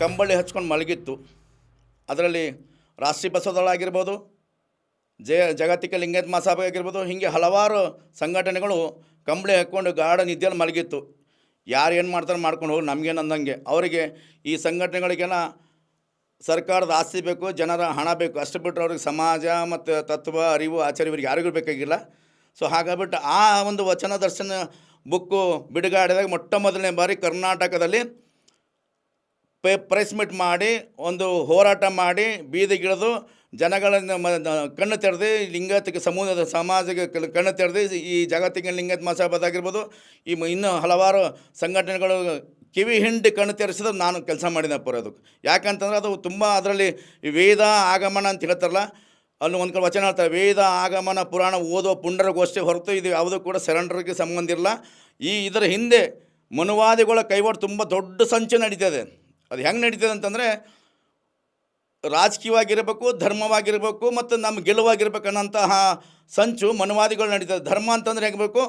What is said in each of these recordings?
ಕಂಬಳಿ ಹಚ್ಕೊಂಡು ಮಲಗಿತ್ತು. ಅದರಲ್ಲಿ ರಾಷ್ಟ್ರೀಯ ಬಸವದಳ ಆಗಿರ್ಬೋದು, ಜಯ ಜಾಗತಿಕ ಲಿಂಗಾಯತ್ ಮಹಾಸಭೆ ಆಗಿರ್ಬೋದು, ಹೀಗೆ ಹಲವಾರು ಸಂಘಟನೆಗಳು ಕಂಬಳಿ ಹಾಕ್ಕೊಂಡು ಗಾಢ ನಿದ್ದೆಯಲ್ಲಿ ಮಲಗಿತ್ತು. ಯಾರು ಏನು ಮಾಡ್ತಾರೆ ಮಾಡ್ಕೊಂಡು ಹೋಗಿ ನಮಗೇನು ಅಂದಂಗೆ ಅವರಿಗೆ ಈ ಸಂಘಟನೆಗಳಿಗೆಲ್ಲ ಸರ್ಕಾರದ ಆಸ್ತಿ ಬೇಕು, ಜನರ ಹಣ ಬೇಕು. ಅಷ್ಟು ಬಿಟ್ಟರೆ ಅವ್ರಿಗೆ ಸಮಾಜ ಮತ್ತು ತತ್ವ, ಅರಿವು ಆಚಾರ್ಯ ಇವರಿಗೆ ಯಾರಿಗೂ ಬೇಕಾಗಿಲ್ಲ. ಸೊ ಹಾಗಾಗ್ಬಿಟ್ಟು ಆ ಒಂದು ವಚನ ದರ್ಶನ ಬುಕ್ಕು ಬಿಡುಗಾಡಿದಾಗ ಮೊಟ್ಟ ಮೊದಲನೇ ಬಾರಿ ಕರ್ನಾಟಕದಲ್ಲಿ ಪ್ರೆಸ್ ಮೀಟ್ ಮಾಡಿ, ಒಂದು ಹೋರಾಟ ಮಾಡಿ ಬೀದಿಗಿಳಿದು ಜನಗಳನ್ನು ಮ ಕಣ್ಣು ತೆರೆದು ಲಿಂಗತಿಗೆ ಸಮೂಹದ ಸಮಾಜಕ್ಕೆ ಕಣ್- ಕಣ್ಣು ತೆರೆದು ಈ ಜಾಗತಿಕ ಲಿಂಗತ್ ಮಹಾಸಭಾದ ಆಗಿರ್ಬೋದು, ಈ ಇನ್ನೂ ಹಲವಾರು ಸಂಘಟನೆಗಳು ಕಿವಿ ಹಿಂಡಿ ಕಣ್ಣು ತೆರೆಸಿದ ನಾನು ಕೆಲಸ ಮಾಡಿದೆ ಪರ ಅದಕ್ಕೆ. ಯಾಕಂತಂದ್ರೆ ಅದು ತುಂಬ ಅದರಲ್ಲಿ ವೇದ ಆಗಮನ ಅಂತ ಹೇಳ್ತಾರಲ್ಲ, ಅಲ್ಲಿ ಒಂದು ಕಡೆ ವಚನ ಹೇಳ್ತಾರೆ, ವೇದ ಆಗಮನ ಪುರಾಣ ಓದೋ ಪುಂಡರ ಗೋಷ್ಠಿ ಹೊರತು ಇದು ಯಾವುದೂ ಕೂಡ ಸೆರೆಂಡರ್ಗೆ ಸಂಬಂಧ ಇಲ್ಲ. ಈ ಇದರ ಹಿಂದೆ ಮನುವಾದಿಗಳ ಕೈವಾಡ ತುಂಬ ದೊಡ್ಡ ಸಂಚು ನಡೀತದೆ. ಅದು ಹೆಂಗೆ ನಡೀತದೆ ಅಂತಂದರೆ ರಾಜಕೀಯವಾಗಿರಬೇಕು, ಧರ್ಮವಾಗಿರಬೇಕು ಮತ್ತು ನಮ್ಮ ಗೆಲುವಾಗಿರ್ಬೇಕು ಅನ್ನೋಂತಹ ಸಂಚು ಮನುವಾದಿಗಳು ನಡೀತದೆ. ಧರ್ಮ ಅಂತಂದ್ರೆ ಹೇಗಬೇಕು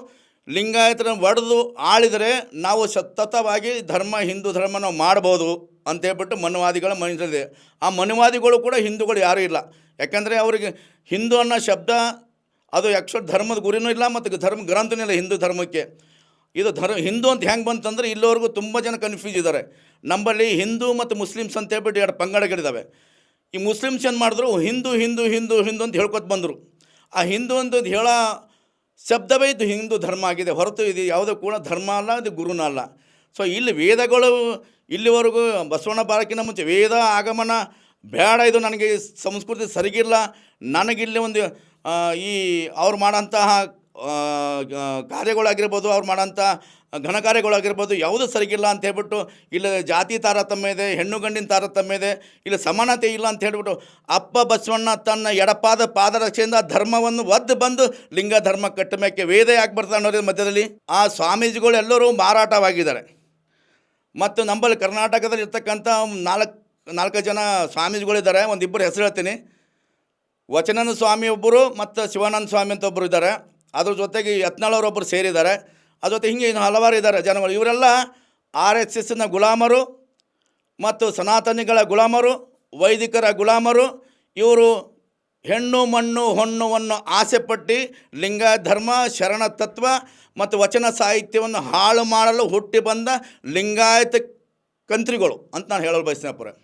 ಲಿಂಗಾಯತರ ಒಡೆದು ಆಳಿದರೆ ನಾವು ಸತತವಾಗಿ ಧರ್ಮ, ಹಿಂದೂ ಧರ್ಮ ನಾವು ಮಾಡ್ಬೋದು ಅಂತೇಳ್ಬಿಟ್ಟು ಮನುವಾದಿಗಳ ಮನಸ್ಸಿದೆ ಆ ಮನುವಾದಿಗಳು ಕೂಡ ಹಿಂದೂಗಳು ಯಾರೂ ಇಲ್ಲ. ಯಾಕಂದರೆ ಅವರಿಗೆ ಹಿಂದೂ ಅನ್ನೋ ಶಬ್ದ, ಅದು ಆ್ಯಕ್ಚುಲ್ ಧರ್ಮದ ಗುರಿನೂ ಇಲ್ಲ ಮತ್ತು ಧರ್ಮ ಗ್ರಂಥನೂ ಇಲ್ಲ ಹಿಂದೂ ಧರ್ಮಕ್ಕೆ. ಇದು ಧರ್ಮ, ಹಿಂದೂ ಅಂತ ಹೆಂಗೆ ಬಂತಂದ್ರೆ ಇಲ್ಲಿವರೆಗೂ ತುಂಬ ಜನ ಕನ್ಫ್ಯೂಸ್ ಇದ್ದಾರೆ. ನಮ್ಮಲ್ಲಿ ಹಿಂದೂ ಮತ್ತು ಮುಸ್ಲಿಮ್ಸ್ ಅಂತ ಹೇಳ್ಬಿಟ್ಟು ಎರಡು ಪಂಗಡಗಳಿದ್ದಾವೆ ಈ ಮುಸ್ಲಿಮ್ಸ್ ಏನು ಮಾಡಿದ್ರು? ಹಿಂದೂ ಹಿಂದೂ ಹಿಂದೂ ಹಿಂದೂ ಅಂತ ಹೇಳ್ಕೊತ ಬಂದರು. ಆ ಹಿಂದೂ ಅಂತ ಹೇಳೋ ಶಬ್ದವೇ ಇದು ಹಿಂದೂ ಧರ್ಮ ಆಗಿದೆ. ಹೊರತು ಇದು ಯಾವುದೂ ಕೂಡ ಧರ್ಮ ಅಲ್ಲ, ಇದು ಗುರುನ ಅಲ್ಲ. ಸೊ ಇಲ್ಲಿ ವೇದಗಳು ಇಲ್ಲಿವರೆಗೂ ಬಸವಣ್ಣ ಬಾಲಕಿನ ಮುಂಚೆ ವೇದ ಆಗಮನ ಬೇಡ ಇದು ನನಗೆ ಸಂಸ್ಕೃತಿ ಸರಿಗಿಲ್ಲ. ನನಗಿಲ್ಲಿ ಒಂದು ಈ ಅವ್ರು ಮಾಡೋಂತಹ ಕಾರ್ಯಗಳಾಗಿರ್ಬೋದು ಅವ್ರು ಮಾಡೋಂಥ ಘನ ಕಾರ್ಯಗಳಾಗಿರ್ಬೋದು ಯಾವುದು ಸರಿಗಿಲ್ಲ ಅಂತ ಹೇಳ್ಬಿಟ್ಟು, ಇಲ್ಲಿ ಜಾತಿ ತಾರತಮ್ಯ ಇದೆ, ಹೆಣ್ಣು ಗಂಡಿನ ತಾರತಮ್ಯ ಇದೆ, ಇಲ್ಲಿ ಸಮಾನತೆ ಇಲ್ಲ ಅಂತ ಹೇಳ್ಬಿಟ್ಟು ಅಪ್ಪ ಬಸವಣ್ಣ ತನ್ನ ಎಡಪಾದ ಪಾದರಕ್ಷೆಯಿಂದ ಧರ್ಮವನ್ನು ಒದ್ದು ಬಂದು ಲಿಂಗ ಧರ್ಮ ಕಟ್ಟಮೇಕೆ ವೇದ ಯಾಕೆ ಬರ್ತಾ ಅನ್ನೋದ್ರ ಮಧ್ಯದಲ್ಲಿ ಆ ಸ್ವಾಮೀಜಿಗಳು ಎಲ್ಲರೂ ಮಾರಾಟವಾಗಿದ್ದಾರೆ. ಮತ್ತು ನಂಬಲ್ಲಿ ಕರ್ನಾಟಕದಲ್ಲಿ ಇರ್ತಕ್ಕಂಥ ನಾಲ್ಕು ನಾಲ್ಕು ಜನ ಸ್ವಾಮೀಜಿಗಳಿದ್ದಾರೆ ಒಂದಿಬ್ಬರು ಹೆಸರು ಹೇಳ್ತೀನಿ. ವಚನನ ಸ್ವಾಮಿ ಒಬ್ಬರು ಮತ್ತು ಶಿವಾನಂದ ಸ್ವಾಮಿ ಅಂತ ಒಬ್ಬರು ಇದ್ದಾರೆ. ಅದ್ರ ಜೊತೆಗೆ ಯತ್ನಾಳವರೊಬ್ಬರು ಸೇರಿದ್ದಾರೆ. ಅದ್ರ ಜೊತೆ ಹಿಂಗೆ ಇನ್ನು ಹಲವಾರು ಇದ್ದಾರೆ ಜನಗಳು. ಇವರೆಲ್ಲ ಆರ್ ಎಸ್ ಎಸ್ನ ಗುಲಾಮರು ಮತ್ತು ಸನಾತನಿಗಳ ಗುಲಾಮರು, ವೈದಿಕರ ಗುಲಾಮರು. ಇವರು ಹೆಣ್ಣು, ಮಣ್ಣು ಹೊಣ್ಣುವನ್ನು ಆಸೆಪಟ್ಟು ಲಿಂಗ, ಧರ್ಮ, ಶರಣ ತತ್ವ ಮತ್ತು ವಚನ ಸಾಹಿತ್ಯವನ್ನು ಹಾಳು ಮಾಡಲು ಹುಟ್ಟಿ ಬಂದ ಲಿಂಗಾಯತ ಕಂತ್ರಿಗಳು ಅಂತ ನಾನು ಹೇಳಲು ಬಯಸ್ತೀನಪ್ಪರೆ